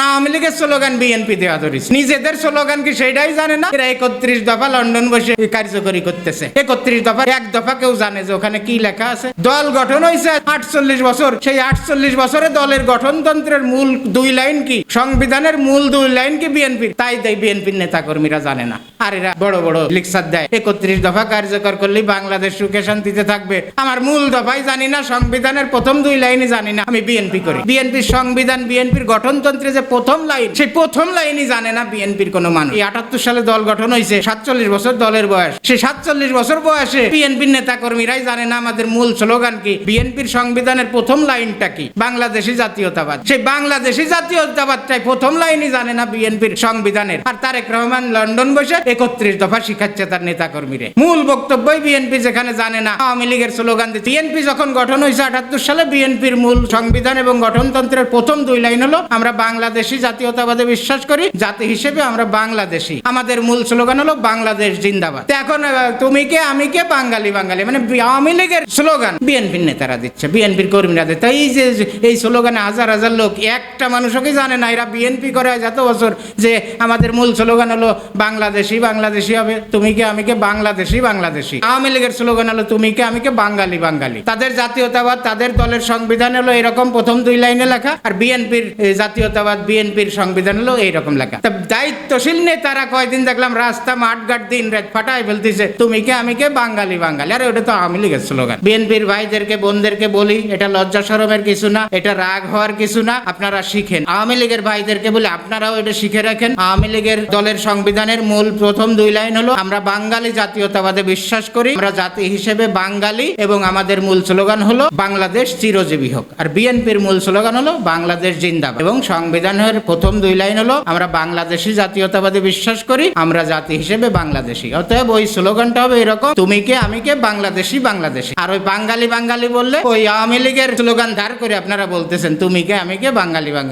আওয়ামী লীগের slogan BNP দেওয়া ধরেছে। নিজেদের স্লোগান কি সেটাই জানে না? এরা একত্রিশ দফা লন্ডন বসে কার্যকরী করতেছে। একত্রিশ দফা, এক দফা কেউ জানে যে ওখানে কি লেখা আছে। দল গঠন হয়েছে আটচল্লিশ বছর। সেই আটচল্লিশ বছরে দলের গঠনতন্ত্রের মূল দুই লাইন কি? সংবিধানের মূল দুই লাইন কি বিএনপি তাই তাই বিএনপির নেতা কর্মীরা জানে না। আর এরা বড় বড় লিকসার দেয়। একত্রিশ দফা কার্যকর করলেই বাংলাদেশ সুখে শান্তিতে থাকবে। আমার মূল দফাই জানি না, সংবিধানের প্রথম দুই লাইনই জানি না। আমি বিএনপি করি। বিএনপির সংবিধান বিএনপির গঠনতন্ত্রে যে প্রথম লাইন। সেই প্রথম লাইনই জানে না বিএনপির কোনো মানুষ। এই আটাত্তর সালে দল গঠন হয়েছে সাতচল্লিশ বছর দলের বয়স। সেই সাতচল্লিশ বছর বয়সে বিএনপির নেতা কর্মীরাই জানে না আমাদের মূল স্লোগান কি বিএনপির সংবিধানের প্রথম লাইনটা কি বাংলাদেশি জাতীয়তাবাদ। সেই বাংলাদেশি জাতীয়তাবাদটাই প্রথম লাইনই জানে না বিএনপির সংবিধানের। আর তারেক রহমান লন্ডন বসে একত্রিশ দফা শিখাচ্ছে তার নেতা কর্মীরে মূল বক্তব্যই বিএনপি যেখানে জানে না। আওয়ামী লীগের স্লোগান দিচ্ছে বিএনপি যখন গঠন হয়েছে আটাত্তর সালে বিএনপির মূল সংবিধান এবং গঠনতন্ত্রের প্রথম দুই লাইন হলো আমরা বাংলাদেশি জাতীয়তাবাদে বিশ্বাস করি, জাতি হিসেবে আমরা বাংলাদেশি। আমাদের মূল স্লোগান হলো বাংলাদেশ জিন্দাবাদ। এখন তুমি কে, আমি কে, বাঙালি বাঙালি মানে আওয়ামী লীগের স্লোগান। বিএনপির নেতারা দিচ্ছে বিএনপির কর্মীরা দিচ্ছে। এই যে এই স্লোগানে হাজার হাজার লোক, একটা মানুষকে জানে না, এরা বিএনপি করে এত বছর যে আমাদের মূল স্লোগান হলো বাংলাদেশি বাংলাদেশি হবে। তুমি কে, আমি কে, বাংলাদেশি বাংলাদেশি। আওয়ামী লীগের স্লোগান হলো তুমি কে, আমি কে, বাঙালি বাঙালি। তাদের জাতীয়তাবাদ, তাদের দলের সংবিধান হলো এরকম প্রথম দুই লাইনে লেখা। আর বিএনপির জাতীয়তাবাদ বিএনপির সংবিধান হলো এইরকম লেখা। তা দায়িত্বশীল নেতারা কয়দিন দেখলাম রাস্তা মাঠঘাট দিন রাত ফাটাই ফেলতেছে, তুমি কে, আমি কে? বাঙালি বাঙালি। আরে ওটা তো আওয়ামী লীগের স্লোগান। বিএনপির ভাইদেরকে, বোনদেরকে বলি, এটা লজ্জা শরমের কিছু না, এটা রাগ হওয়ার কিছু না, আপনারা শিখেন। আওয়ামী লীগের ভাইদেরকে বলে, আপনারাও এটা শিখে রাখেন। আওয়ামী লীগের দলের সংবিধানের মূল প্রথম দুই লাইন হলো, আমরা বাঙালি জাতীয়তাবাদে বিশ্বাস করি, আমরা জাতি হিসেবে বাঙালি এবং আমাদের মূল স্লোগান হলো, বাংলাদেশ চিরজীবী হোক। আর বিএনপির মূল স্লোগান হলো, বাংলাদেশ জিন্দাবাদ এবং সংবিধানের প্রথম দুই লাইন হলো, আমরা বাংলাদেশি জাতীয়তাবাদী বিশ্বাস করি, আমরা জাতি হিসেবে বাংলাদেশি। অতএব ওই স্লোগানটা হবে এরকম, তুমি কে, আমি কে, বাংলাদেশি বাংলাদেশি। আর ওই বাঙালি বাঙালি বললে, ওই আওয়ামী লীগের স্লোগান ধার করে আপনারা বলতেছেন, তুমি কে, আমি কে, বাঙালি বাঙালি।